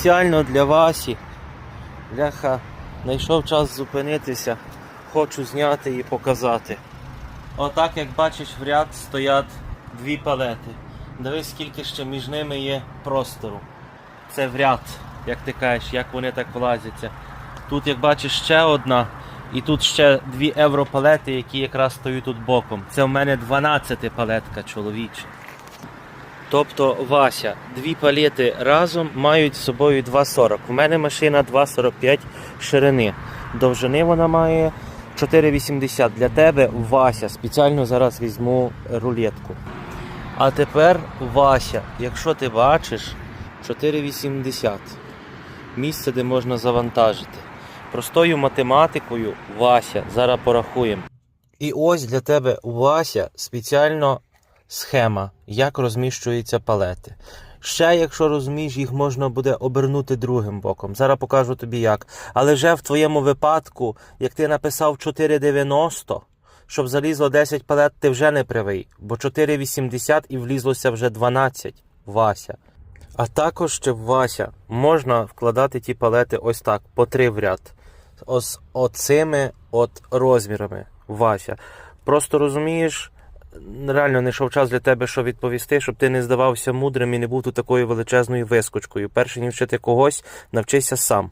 спеціально для Васі. Ляха, знайшов час зупинитися, хочу зняти і показати. Отак, як бачиш, в ряд стоять дві палети. Дивись, скільки ще між ними є простору. Це в ряд, як ти кажеш, як вони так влазяться. Тут, як бачиш, ще одна, і тут ще дві европалети, які якраз стоять тут боком. Це в мене 12 палетка чоловіча. Тобто, Вася, дві палети разом мають з собою 2,40. У мене машина 2,45 ширини. Довжини вона має 4,80. Для тебе, Вася, спеціально зараз візьму рулетку. А тепер, Вася, якщо ти бачиш 4,80 місце, де можна завантажити. Простою математикою, Вася, зараз порахуємо. І ось для тебе, Вася, спеціально схема, як розміщуються палети. Ще, якщо розумієш, їх можна буде обернути другим боком. Зараз покажу тобі як. Але вже в твоєму випадку, як ти написав 4,90, щоб залізло 10 палет, ти вже не правий, бо 4,80 і влізлося вже 12, Вася. А також ще Вася можна вкладати ті палети ось так, по три в ряд. Ось оцими от розмірами, Вася. Просто розумієш, реально не йшов час для тебе, що відповісти, щоб ти не здавався мудрим і не був тут такою величезною вискочкою. Перше ніж вчити когось, навчися сам.